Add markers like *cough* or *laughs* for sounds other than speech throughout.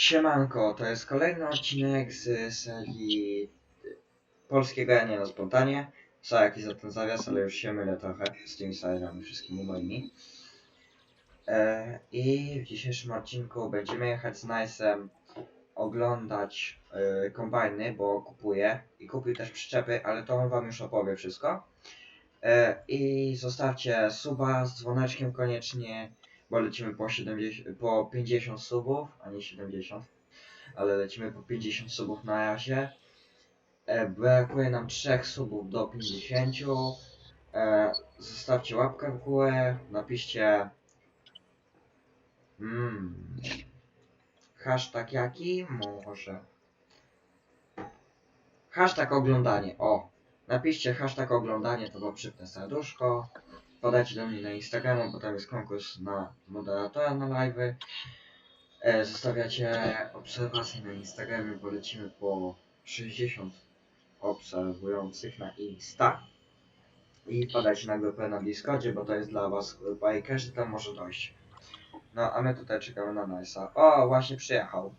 Siemanko, to jest kolejny odcinek z serii polskiego ja nie na spontanie. Co jakiś za ten zawias, ale już się mylę trochę z tymi serialami wszystkimi moimi. E, I w dzisiejszym odcinku będziemy jechać z Nice'em oglądać e, kombajny, bo kupuję i kupił też przyczepy, ale to on wam już opowie wszystko. E, I zostawcie suba z dzwoneczkiem koniecznie, bo lecimy po 70, po 50 subów, a nie 70, ale lecimy po 50 subów na razie. E, brakuje nam 3 subów do 50. E, zostawcie łapkę w górę, napiszcie mm, hashtag jaki? Może hashtag oglądanie, o napiszcie hashtag oglądanie, to wam przypnę serduszko podajcie do mnie na Instagramu, bo tam jest konkurs na moderatora na live'y. E, zostawiacie obserwacje na Instagramie, bo lecimy po 60 obserwujących na Insta. I podajcie na grupę na Discordzie, bo to jest dla was grupa i każdy tam może dojść. No, a my tutaj czekamy na Nice'a. O, właśnie przyjechał.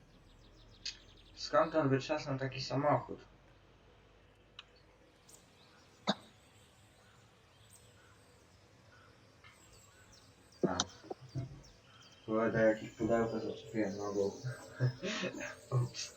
Skąd on wyczesnął taki samochód? A. Kurde, jakieś pudełko zaczepiłem nogą. Ups.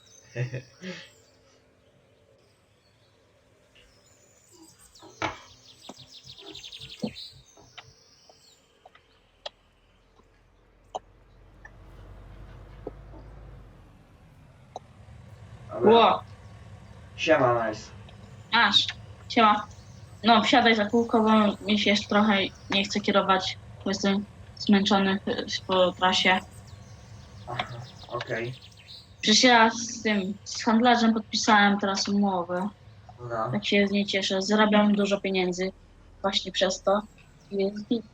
Ło, Siema, nice. aż. Siema. No, wsiadaj za kółko, bo mi się jeszcze trochę nie chce kierować, bo jestem zmęczony y, po trasie. Aha, okej. Przecież ja z tym, z handlarzem podpisałem teraz umowę. No. Tak się z niej cieszę. Zarabiam dużo pieniędzy właśnie przez to. Jest git.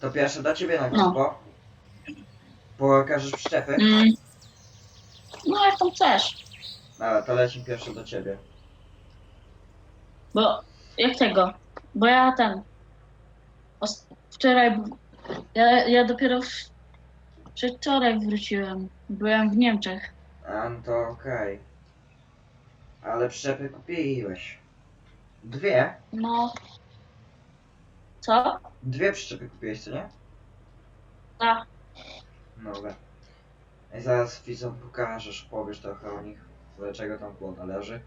To pierwsze do ciebie na No. grupo. Pokażesz przyczepy? Mm. No, jak tam chcesz. Dobra, to leci pierwsze do ciebie. Bo, jak tego? Bo ja ten, wczoraj, ja, ja dopiero w, przedwczoraj wróciłem. Byłem w Niemczech. A, no to okej. Ale przyczepy kupiłeś. Dwie? No. Co? Dwie przyczepy kupiłeś, co nie? Tak. Dobra. I zaraz widzom pokażesz, powiesz trochę o nich. Dlaczego tam kłoda leży.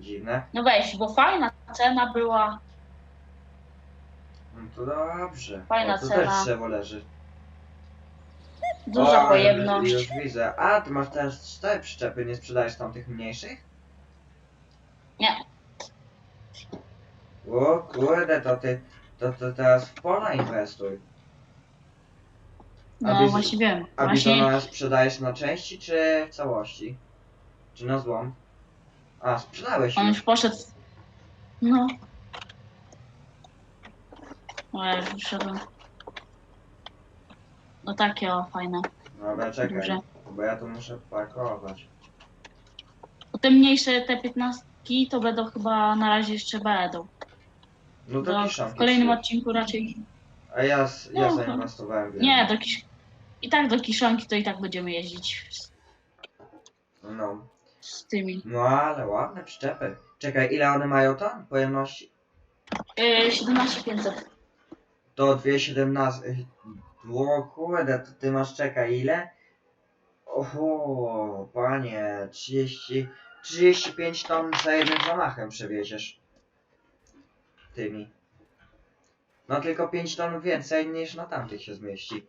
Dziwne. No weź, bo fajna cena była. No to dobrze. Fajna o, tu cena. też drzewo leży. Duża pojemność. Już widzę. A, ty masz też cztery przyczepy, nie sprzedajesz tam tych mniejszych? Nie. O kurde, to ty, to, to teraz w pola inwestuj. A No biz- właśnie wiem. A Właśnie bizona sprzedajesz na części, czy w całości? Czy na złom? A, sprzedałeś on już. już poszedł. No. O, ja już wyszedłem. No takie o, fajne. Dobra, czekaj, Duże. bo ja tu muszę parkować. Bo te mniejsze, te 15 to będą chyba na razie jeszcze będą. No to Do, w kolejnym odcinku raczej. A ja, s- ja No, zainwestowałem w Nie, do kisz... I tak do kiszonki to i tak będziemy jeździć No. Z tymi. No ale ładne przyczepy. Czekaj, ile one mają tam? Pojemności? Yy, 17500. To 2,17. O kurde, to ty masz czekaj ile? Oho, panie, 30, 35 ton za jednym zamachem przewieziesz. Tymi. No tylko 5 ton więcej niż na tamtych się zmieści.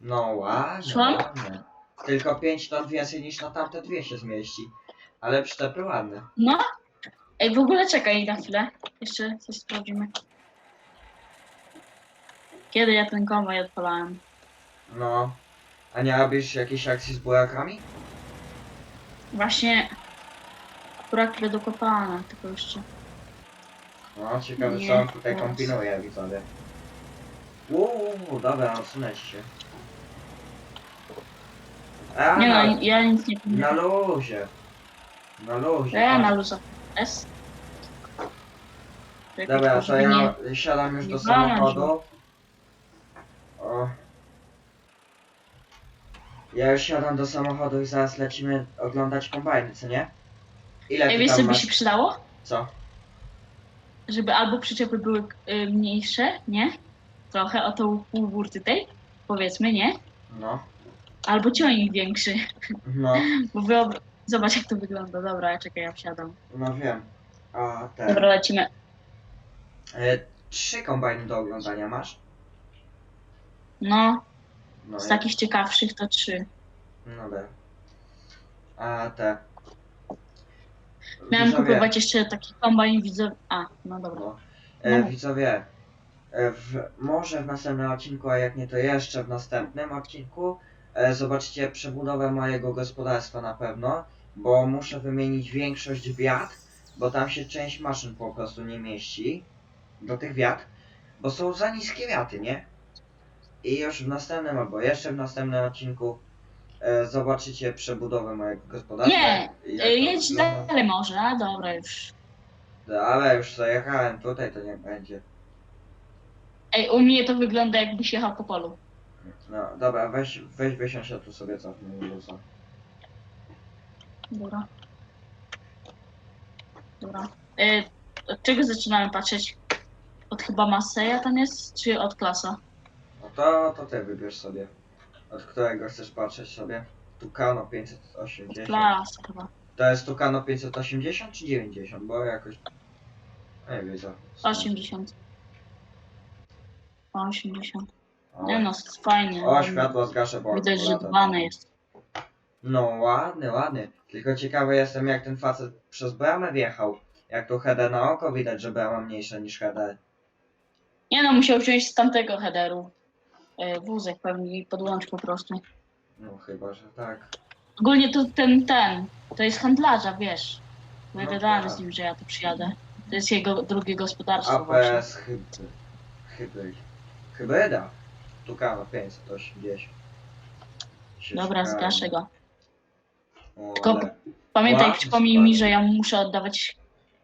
No ładnie, Słucham? ładnie. Tylko 5 ton więcej niż na tamte dwie się zmieści. Ale przyczepy ładne. No. Ej, w ogóle czekaj na chwilę. Jeszcze coś sprawdzimy. Kiedy ja ten konwoj odpalałem? No. A nie robisz jakiejś akcji z burakami? Właśnie akurat będą kopane, tylko jeszcze. No, ciekawe co on tutaj kombinuje, widzowie. Uuu, dobra, odsunę się. A, Nie no, na, no, ja nic nie na luzie. Na luzie. Ja tak. na luzo. S. Dobra, to żeby nie- ja siadam już do samochodu. O. Ja już siadam do samochodu i zaraz lecimy oglądać kombajny, co nie? Ile Ej, wiesz co by się przydało? Co? Żeby albo przyczepy były y, mniejsze, nie? Trochę o tą półgórty tej, powiedzmy, nie? No. Albo ciągnik większy, No, *laughs* bo wyob... Zobacz jak to wygląda. Dobra, ja czekaj, ja wsiadam. no wiem. A te. Dobra, lecimy. E, trzy kombajny do oglądania masz? No, No, z ja- takich ciekawszych to trzy. No dobra. A te. Miałem Widzowie, kupować jeszcze taki kombajn widzę. A, no dobra. No. E, No. widzowie, e, w, może w następnym odcinku, a jak nie to jeszcze w następnym odcinku, zobaczycie przebudowę mojego gospodarstwa na pewno, bo muszę wymienić większość wiat, bo tam się część maszyn po prostu nie mieści do tych wiat, bo są za niskie wiaty, nie? I już w następnym albo jeszcze w następnym odcinku e, zobaczycie przebudowę mojego gospodarstwa. Nie, Y, jedź wygląda. dalej może, a dobra już. Ale już zajechałem tutaj, to nie będzie. Ej, u mnie to wygląda jakbyś jechał po polu. No dobra, weź, weź wysiądź, ja tu sobie cofnę luza. Dobra. Dobra. Y, od czego zaczynamy patrzeć? Od chyba Maseja tam jest, czy od klasa? No to, to ty wybierz sobie. Od którego chcesz patrzeć sobie? Tucano Od 580. klasa chyba. To jest Tucano 580 czy 90? Bo jakoś... Nie wiedzę. 80. 80. Nie no, fajnie. o światło zgaszę, bo... Widać, że akumulator- dbany jest. No ładny, ładny. Tylko ciekawy jestem jak ten facet przez bramę wjechał. Jak tu header na oko widać, że brama mniejsza niż header. Nie no, musiał wziąć z tamtego headeru. Y, wózek pewnie i podłącz po prostu. No chyba, że tak. Ogólnie to ten, ten, to jest handlarza, wiesz. No gadałem tak. z nim, że ja tu przyjadę. To jest jego drugie gospodarstwo właśnie. APS hybryd. Hybryd. Hybryda. Tucano 580. Się Dobra, szukałem. zgaszę go. O, Tylko ale- Pamiętaj, Ładny przypomnij super. mi, że ja muszę oddawać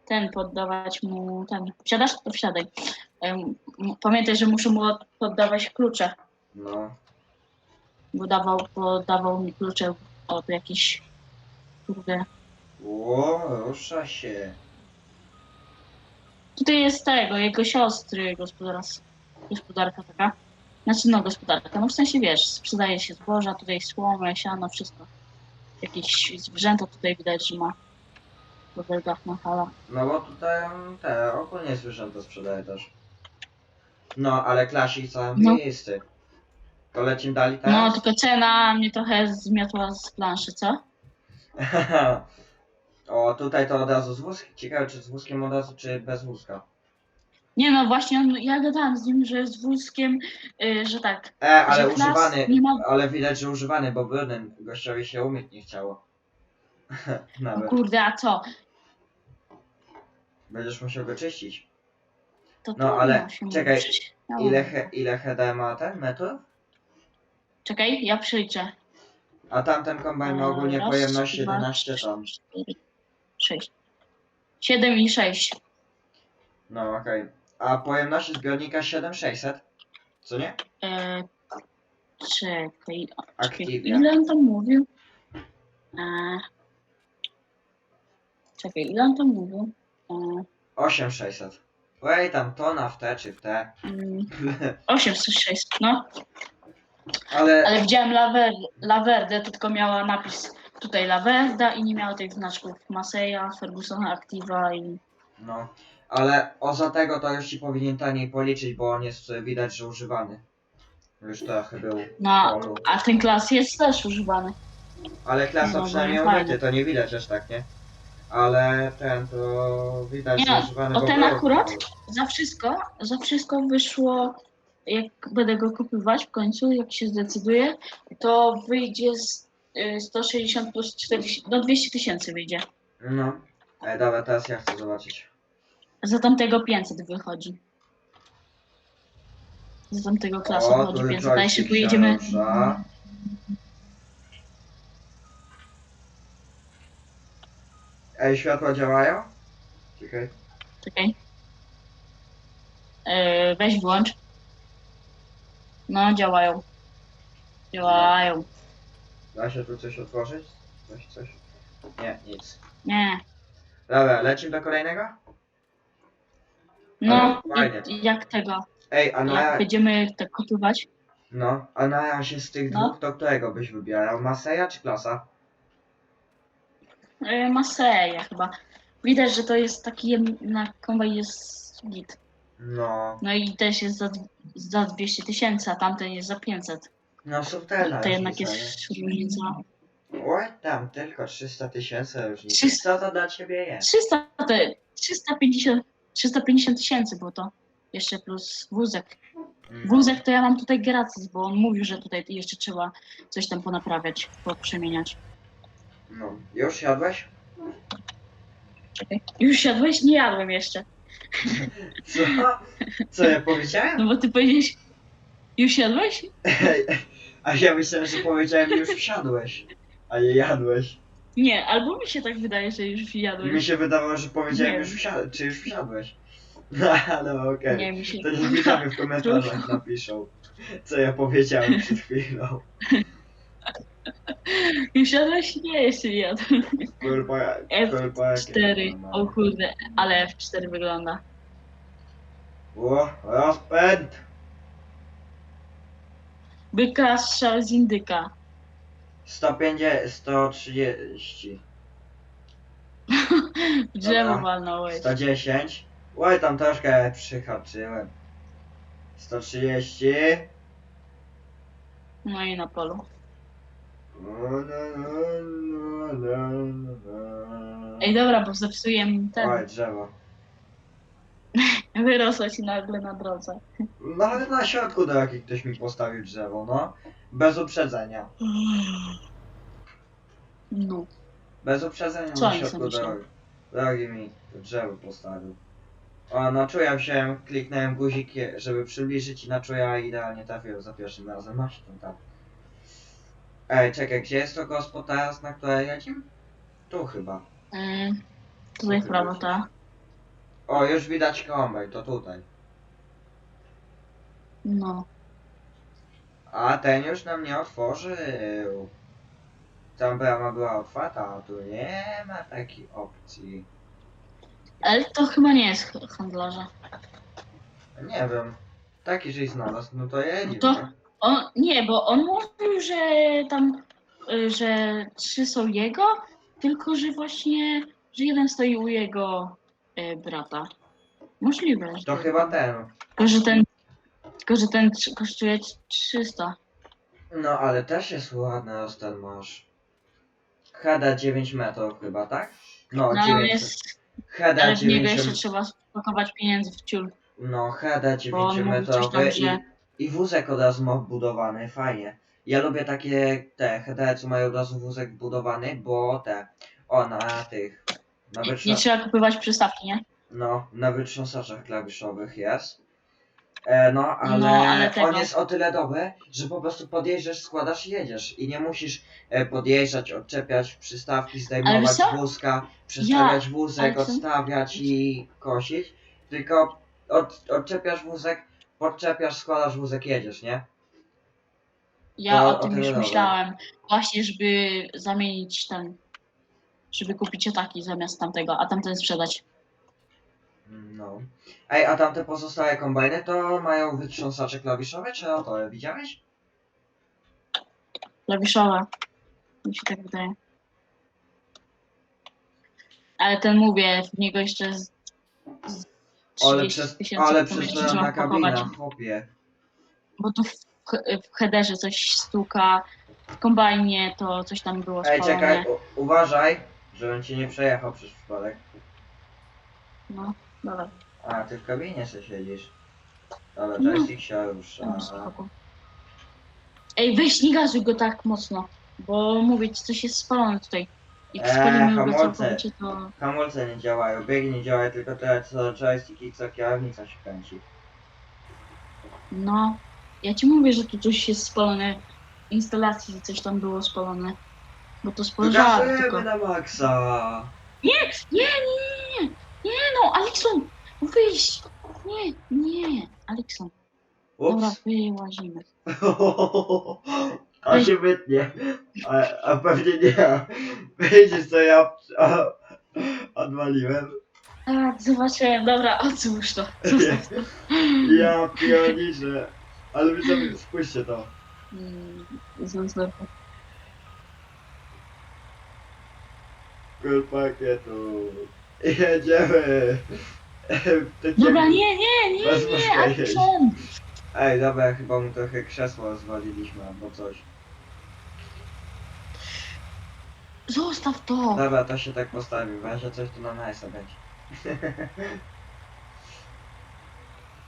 ten, poddawać mu ten. Wsiadasz? To wsiadaj. Em, m- Pamiętaj, że muszę mu od- poddawać klucze, No. bo dawał, podawał mi klucze od jakichś kurde. Ło, rusza się. Tutaj jest tego, jego siostry gospodarstw, gospodarka taka. Znaczy no gospodarka, no w sensie wiesz, sprzedaje się zboża, tutaj słomę, siano, wszystko. Jakieś zwierzęta tutaj widać, że ma w welgach na hala. No bo tutaj mm, te ogólnie zwierzęta sprzedaje też. No, ale klasik całym No. miejscy. To lecimy dalej teraz? No, tylko cena mnie trochę zmiotła z planszy, co? *laughs* o, tutaj to od razu z wózkiem. Ciekawe, czy z wózkiem od razu, czy bez wózka. Nie no, właśnie on, ja gadałam z nim, że z wózkiem, y, że tak. E, ale że klas używany, Nie ma... ale widać, że używany, bo brudnym gościowi się umyć nie chciało. O *laughs* Nawet. kurde, a co? Będziesz musiał go czyścić. To No, trudno ale się czekaj, Ile, he, ile HD ma ten metrów? Czekaj, ja przejrzę. A tamten kombajn ma ogólnie raz, pojemność dwa, 11 ton. cztery, Sześć. Siedem i sześć. No okej. A pojemność zbiornika 7600? Co nie? E, czekaj, czekaj, ile on tam mówił? E, czekaj, ile on tam mówił? E, 8600. Oj, tam tona w te czy w te. mm, 806, no. Ale Ale widziałem Laver, Laverde, to tylko miała napis tutaj Laverda i nie miała tych znaczków Maseja, Fergusona Activa i... no. Ale o za tego to już ci powinien taniej policzyć, bo on jest e, widać, że używany. Już trochę był w No, polu. a ten klas jest też używany. Ale klasa No, przynajmniej no, fajnie. umyty, to nie widać aż tak, nie? Ale ten to widać, Nie, że używany o bo ten był w akurat? polu. Za wszystko, za wszystko wyszło, jak będę go kupywać w końcu, jak się zdecyduję, to wyjdzie z, y, 160 plus 40, no 200 tysięcy wyjdzie. No. Ej, dobra, teraz ja chcę zobaczyć. Za tamtego 500 wychodzi. Za tamtego klasu O, wychodzi tu 500, a jeśli joystick pojedziemy... Ej, światła działają? Czekaj. Czekaj. Yy, weź włącz. No, działają. Działają. Da się tu coś otworzyć? Coś, coś? Nie, nic. Nie. Dobra, lecimy do kolejnego? No, Ale fajnie. jak, jak tego? Ej, a na, Jak będziemy tak kopiować? no, a na razie z tych No. dwóch, to którego byś wybierał? Maseja czy Klasa? E, Maseja chyba. Widać, że to jest taki jed- na kombaj jest git. No, No i też jest za, za 200 tysięcy, a tamten jest za 500. no subtelna To jednak różnica, jest różnica. nie? Oj, tam tylko 300 tysięcy różnicy. 300. Co to dla ciebie jest? 300 to 350 350 tysięcy było to. Jeszcze plus wózek. No. Wózek to ja mam tutaj gratis, bo on mówił, że tutaj jeszcze trzeba coś tam ponaprawiać, poprzemieniać. No, już jadłeś? Czekaj. Już siadłeś? Nie jadłem jeszcze. Co? Co ja powiedziałem? No bo ty powiedziałeś, już siadłeś? Ej, A ja myślałem, że powiedziałem już wsiadłeś, a nie jadłeś. Nie, albo mi się tak wydaje, że już Mi jadłeś. się wydawało, że powiedziałem Nie już wsiadłeś, czy już wsiadłeś. *laughs* No ale okej. Nie, mi się... To niech widzowie w komentarzach napiszą, co ja powiedziałem przed chwilą. *laughs* Już siadłeś? Nie, jeszcze nie jadłem. Kurwa, kurwa, jakie F4, to o kurde, ale F4 wygląda. O, rozpęd! Byka strzał z indyka. 150, 130, W drzewo Dobra. walnąłeś. 110. Oj, tam troszkę przyhaczyłem. 130. No i na polu. Ej, dobra, bo zepsuję ten. Oj, drzewo. *laughs* Wyrosło ci nagle na drodze. No ale na środku drogi ktoś mi postawił drzewo, no. Bez uprzedzenia. No. Bez uprzedzenia Co na oni środku sobie drogi. Drogi mi drzewo postawił. O, na czuja się, kliknąłem guzik, żeby przybliżyć i na czuja idealnie trafiłem za pierwszym razem. Masz ten tam. Ej, czekaj, gdzie jest to gospo teraz, na które jedziemy? Tu chyba. Mm, tutaj w prawo, tak? O, już widać kombaj, to tutaj. No. A ten już nam nie otworzył. Tam brama była otwarta, a tu nie ma takiej opcji. Ale to chyba nie jest ch- handlarza. Nie wiem. Taki żeś znalazł, no to jedziemy. No to- On, nie, bo on mówił, że tam, y, że trzy są jego, tylko że właśnie, że jeden stoi u jego y, brata. Możliwe. To chyba ten. Tylko, że ten, tylko, że ten trz- kosztuje 300. No ale też jest ładny ten masz. HD 9 metrów chyba, tak? No, No, 9. jest, HD ale w niego jeszcze 9. trzeba spakować pieniędzy w ciul. No, Bo on 9 mówi coś metrowy tam, że- i, i wózek od razu ma wbudowany, fajnie. Ja lubię takie te HD, co mają od razu wózek wbudowany, bo te, o na tych, na Nie trzeba kupować przystawki, nie? no, na wytrząsaczach klawiszowych jest. E, no, ale, No, ale tego- on jest o tyle dobry, że po prostu podjeżdżasz, składasz i jedziesz. I nie musisz e, podjeżdżać, odczepiać przystawki, zdejmować co? wózka, przestawiać wózek, ale co? odstawiać i kosić. Tylko od, odczepiasz wózek, podczepiasz, składasz wózek, jedziesz, nie? Ja No, o tym już dobra. myślałem. Właśnie, żeby zamienić ten. Żeby kupić taki zamiast tamtego, a tamten sprzedać. No. Ej, a tamte pozostałe kombajny to mają wytrząsacze klawiszowe, czy o to widziałeś? Klawiszowe. Mi się tak wydaje. Ale ten mówię, w niego jeszcze z, z Ale 30 przez, ale przez kabina, pakować. chłopie. Bo tu w, w headerze coś stuka, w kombajnie to coś tam było Ej, spalone. czekaj, u, uważaj, żebym ci nie przejechał przez przypadek. No, dobra. A, ty w kabinie se siedzisz. Dobra, No. joystick się rusza. Tam spoko. Ej, weź nie gazuj go tak mocno, bo mówię ci, coś jest spalone tutaj. Jak Eee, spalimy go hamulce. całkowicie, to... Hamulce nie działają, biegi nie działają, tylko tyle co joystick i co kierownica się kręci. No, ja ci mówię, że tu coś jest spalone. W instalacji coś tam było spalone. Bo to spojrzałem tylko. Na maksa! Nie, nie, nie, nie, nie, no, Alekson, wyjść. Nie, nie, Alekson, dobra, Ups. wyłazimy. On *laughs* się wytnie. A, a pewnie nie. Widzisz co ja o, odwaliłem? Tak, zobaczyłem, dobra, odsłóż to. Zostaw *laughs* to. Ja pioniczę. Ale wy sobie spójrzcie to. Mm, zostaw to. Kul pakietu. Jedziemy. Tak Dobra, nie, nie, nie, Bez nie, akcent! Ej, dobra, chyba mu trochę krzesło zwaliliśmy albo coś. Zostaw to! Dobra, to się tak postawi, w razie coś tu na najsa będzie. *laughs*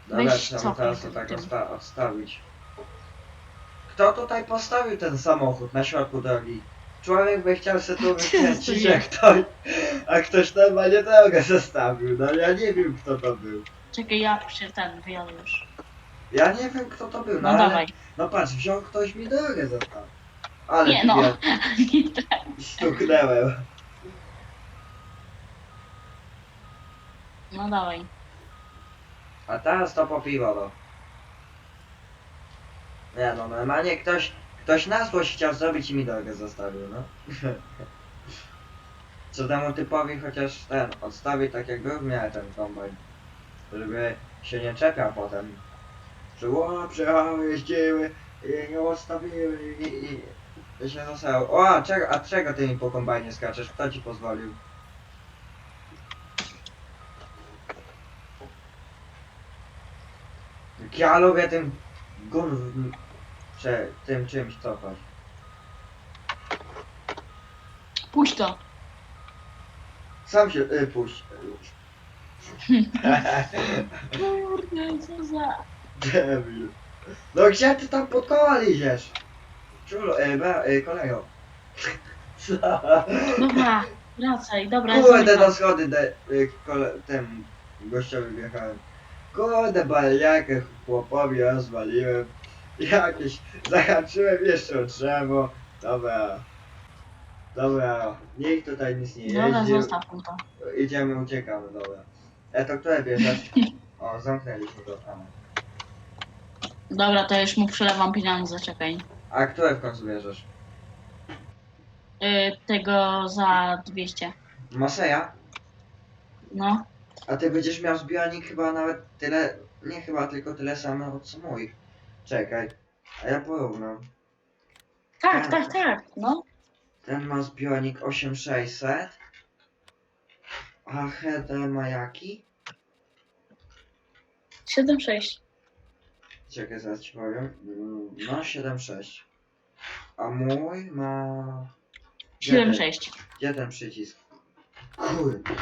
Dobra, Weź trzeba cofnij teraz to tak tym. odsta odstawić. Kto tutaj postawił ten samochód na środku drogi? Człowiek by chciał se tu *laughs* wykręcić jak ktoś, a ktoś normalnie drogę zostawił. No ja nie wiem kto to był. Czekaj, ja przy ten wyjadę już. Ja nie wiem kto to był, no, No ale, dawaj. no patrz, wziął ktoś mi drogę zostawił. Ale Nie no. ja *laughs* stuknęłem. No dawaj. A teraz to po piwo, no. Nie no, normalnie ktoś, ktoś na złość chciał zrobić i mi drogę zostawił, no. *laughs* Co temu typowi chociaż ten, odstawi tak jak był w miarę ten kombajn. Żeby się nie czepiał potem. Że o, przyjechały, jeździły i nie odstawiły i, i, i się zostało. O, a czego, a czego ty mi po kombajnie skaczesz? Kto ci pozwolił? Ja lubię tym gun... Prze, tym czymś cofać. Puść to. Sam się y, puść. Kurde, co za... Debil. No gdzie ty tam pod koła liziesz? Czulo, y, be, y, kolego. Dobra, wracaj, dobra, Kurde, na schody de, y, kole, tym gościowi wjechałem. Kurde, baliakę chłopowi rozwaliłem. Jakieś, zahaczyłem jeszcze o drzewo. Dobra. Dobra, nikt tutaj nic nie Dobra, zostaw mu to. Idziemy, uciekamy, dobra. E, to które bierzesz? O, zamknęliśmy go tam. Dobra, to już mu przelewam pieniądze, czekaj. A które w końcu bierzesz? Y, tego za 200. Maseja? No. A ty będziesz miał zbiornik chyba nawet tyle, nie chyba tylko tyle samo co mój. Czekaj, a ja porównam. Tak, tak, tak, no. Ten ma zbiornik 8600. A header ma jaki? 7,6. Czekaj, zaraz ci powiem. No 76. A mój ma... Gdzie ten- 7,6. Gdzie ten przycisk? Kurde.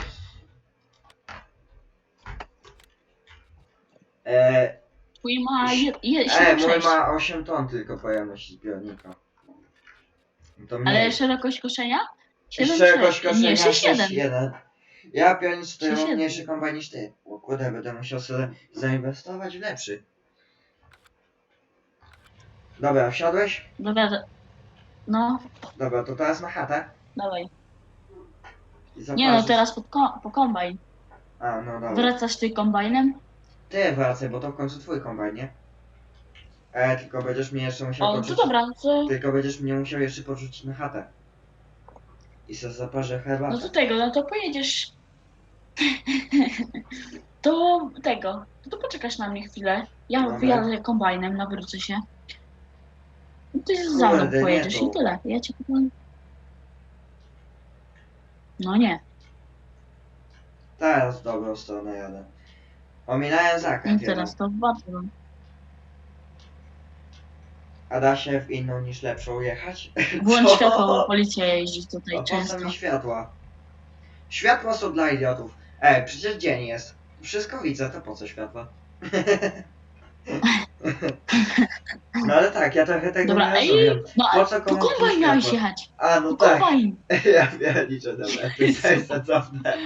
E, Twój ma je, je, e, mój 7,6. ma 8 ton tylko pojemności zbiornika. To mniej. Ale szerokość koszenia? Szerokość 7,6. koszenia Nie, 6,7. 6,1. Ja pionic tutaj mam 6,7. mniejszy kombajn niż ty. O kurde, będę musiał sobie zainwestować w lepszy. Dobra, wsiadłeś? Dobra, to- no, Dobra, to teraz na chatę. dawaj. I Nie zaparzysz. no, teraz pod ko po kombajn. A, no dobra. Wracasz ty kombajnem? Ty wracaj, bo to w końcu twój kombajn, nie? E, tylko będziesz mnie jeszcze musiał O, to poczuć... dobra, to... Tylko będziesz mnie musiał jeszcze porzucić na chatę. I se zaparzę herbatę. No to tego, no to pojedziesz... *laughs* Do tego. No to poczekasz na mnie chwilę. Ja Dobra. wyjadę kombajnem, nawrócę się. No ty za mną Kurde, nie pojedziesz to. i tyle. Ja cię potem... No nie. Teraz w dobrą stronę jadę. Ominąłem I zakręt teraz to bardzo. A da się w inną niż lepszą jechać? *laughs* Włącz Co? światło, bo policja jeździ tutaj A po co często. mi światła? Światła są dla idiotów. Ej, przecież dzień jest. Wszystko widzę, to po co światła? *laughs* no ale tak, ja trochę tego Dobra, nie ej, rozumiem. no Po a co po komu kombajn światło? miałeś jechać. A, no tak. kombajn. *laughs* Ja pierniczę, dobra, ty se cofnę.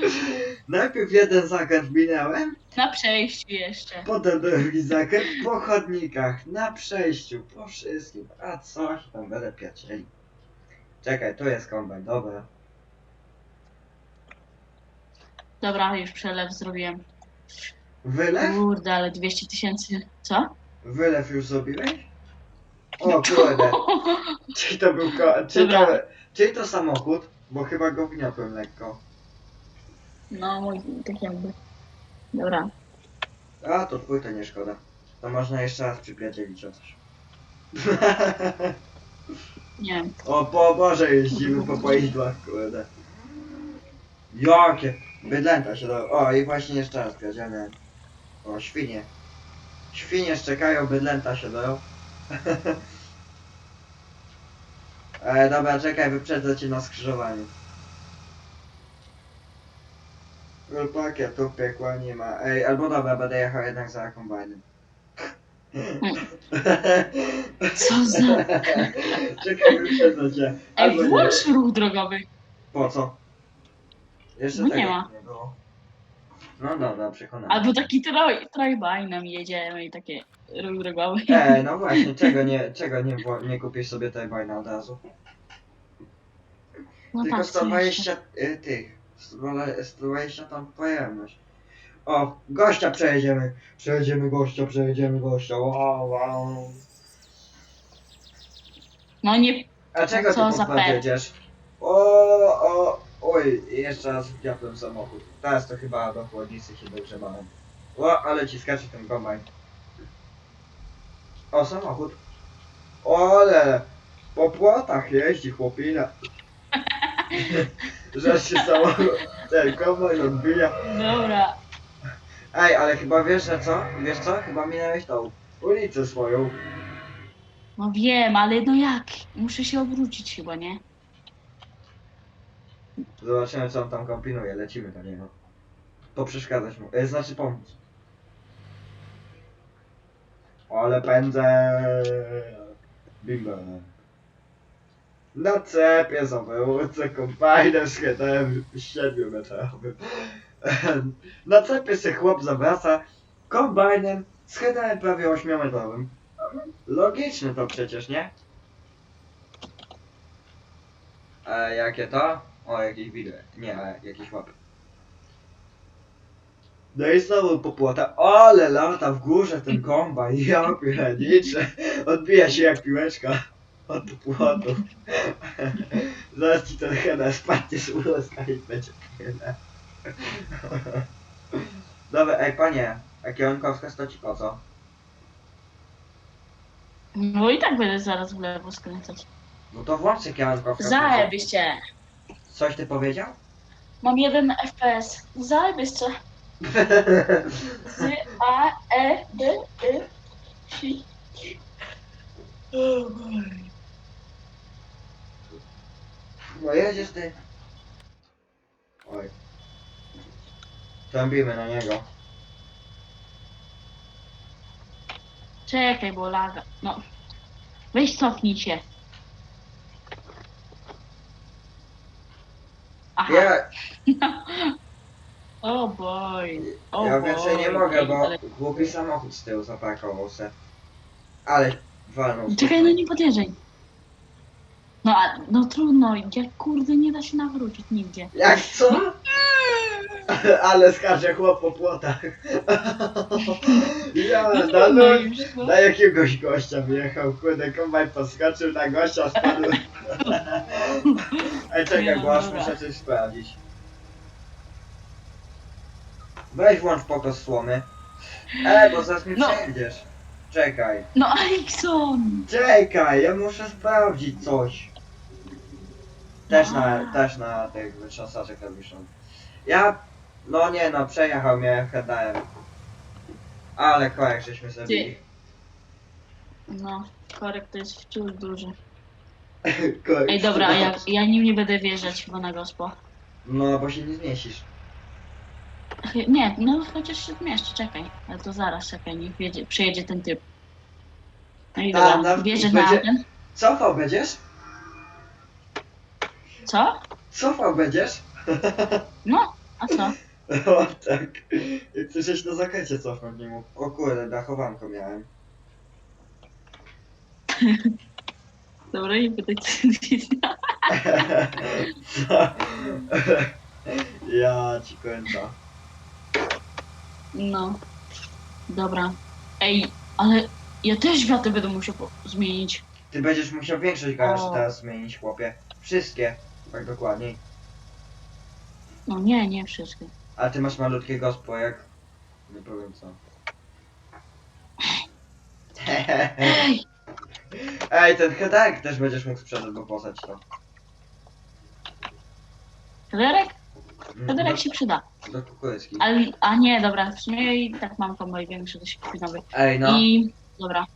Najpierw jeden zakręt minąłem, Na przejściu jeszcze. potem drugi zakręt po chodnikach, na przejściu, po wszystkim. A coś tam będę piacieli. Czekaj, tu jest kombajn, dobra. Dobra, już przelew zrobiłem. Wylew? Kurde, ale 200 tysięcy. Co? Wylew już zrobiłeś? O kurde. Czy to był ko... Czy to... Dobra. Czy to samochód? Bo chyba go wniosłem lekko. No, mój, tak jakby. Dobra. A, to twój to nie szkoda. To można jeszcze raz przypierdzielić *laughs* o coś. Nie wiem. o po Boże, jeździmy po pojeźdźbach, kurde. Jakie bydlęta się do... O, i właśnie jeszcze raz kradzione. O, świnie. Świnie szczekają, bydlęta się doją. *laughs* e, dobra, czekaj, wyprzedzę cię na skrzyżowaniu. Alpakia tu piekła nie ma. Ej, albo dobra, będę jechał jednak za kombajnem. Co za... Czekaj, wyprzedzę cię. Ej, Albo nie. włącz ruch drogowy. Po co? Jeszcze No tego nie ma. było. No dobra, przekonałem. Albo taki troj, trojbajnem jedziemy i takie ruch drogowy. Ej, no *laughs* właśnie, czego nie, czego nie, wło- nie kupisz sobie tej bajna od razu? No Tylko tak, co jeszcze? 120 y, tych. 120 120 tam pojemność. O, gościa przejedziemy. Przejedziemy gościa, przejedziemy gościa. Wow, wow. No nie... A czego co ty za pod nas pet? jedziesz? O, o, oj, jeszcze raz wdiapłem samochód. Teraz to chyba do chłodnicy się dogrzebałem. O, ale ci skacze ten kombajn. O, samochód. Ole, po płotach jeździ chłopina. *laughs* Że się samochód, ten kombajn odbija. Dobra. Ej, ale chyba wiesz, że co? Wiesz co? Chyba minęłeś tą ulicę swoją. No wiem, ale no jak? Muszę się obrócić chyba, nie? Zobaczymy co on tam kombinuje, lecimy do niego. Poprzeszkadzać mu, e, znaczy pomóc. Ale pędzę. Bim bam. Na cepie za wyłódce kombajnem z headem 7 metrowym. *laughs* Na cepie się chłop zawraca kombajnem z headem prawie 8 metrowym. Logiczne to przecież, nie? E, jakie to? O, jakiś widok. Nie, jakiś łap. No i znowu popłota. Ale lata w górze ten kombajn. Ja pierniczę. Odbija się jak piłeczka od płotu. Zaraz ci ten header spadnie z uroska i będzie tyle. *laughs* Dobra, ej panie, a kierunkowskaz to ci po co? No i tak będę zaraz w lewo skręcać. No to włącz kierunkowskaz. Zajebiście. Coś ty powiedział? Mam jeden FPS. Zajebiście. *laughs* Z, A, E, D, Y, Si. O Boże. No jedziesz ty. Oj. Trąbimy na niego. Czekaj, bo laga. No. Weź cofnij się. Aha. Ja, *laughs* O boj. O ja więcej nie boj. mogę, bo Ale- głupi samochód z tyłu zaparkował se. Ale walnął. Czekaj, no nie podjeżdżaj. No, a, no trudno, jak kurde nie da się nawrócić nigdzie. Jak co? Ale skacze chłop po płotach. Ja, No na, trudno no, już, no. na jakiegoś gościa wjechał, kurde, kombajn poskoczył na gościa, spadł. Ej, czekaj, bo aż muszę coś sprawdzić. Weź włącz pokos słomy. Ej, bo zaraz mi No. przejdziesz. Czekaj. No Alekson! Czekaj, ja muszę sprawdzić coś. Też na, też na tych wytrząsaczach klawiszów. Ja, no nie no, przejechał mnie headerem. Ale korek żeśmy zrobili. No, korek to jest wciąż duży. *laughs* Korek Ej, dobra, a ja, ja nim nie będę wjeżdżać chyba na gospo. No, bo się nie zmieścisz. Chy- Nie, no chociaż się zmieszczę, czekaj. Ale to zaraz, czekaj, niech wjedzie, przyjedzie ten typ. No i A, dobra, no, wjeżdżę na będzie- ten. Cofał będziesz? Co? Cofał będziesz? No, a co? *laughs* O tak. Żeś na zakręcie cofnął nie mógł. O kurde, dachowanko miałem. *laughs* Dobra, nie pytaj co? *laughs* Ja ci kończę. No. Dobra. Ej, ale Ja też wiaty będę musiał po- zmienić. Ty będziesz musiał większość garaży O. teraz zmienić, chłopie. Wszystkie, tak dokładniej. No nie, nie wszystkie. Ale ty masz malutkie gospo, jak... Nie powiem co. Ej! *laughs* Ej, ten headerek też będziesz mógł sprzedać, bo postać to. Federek? Mm, Federek się przyda. Do, do kukurycki. Ale, a nie, dobra, w sumie i tak mam kombo większy do siebie nowy. Ej, no, I dobra,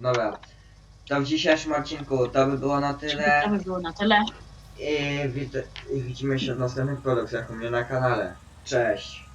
dobra. To w dzisiejszym odcinku to by było na tyle. to by było na tyle. I, wid- I widzimy się w następnych produkcjach u mnie na kanale. Cześć.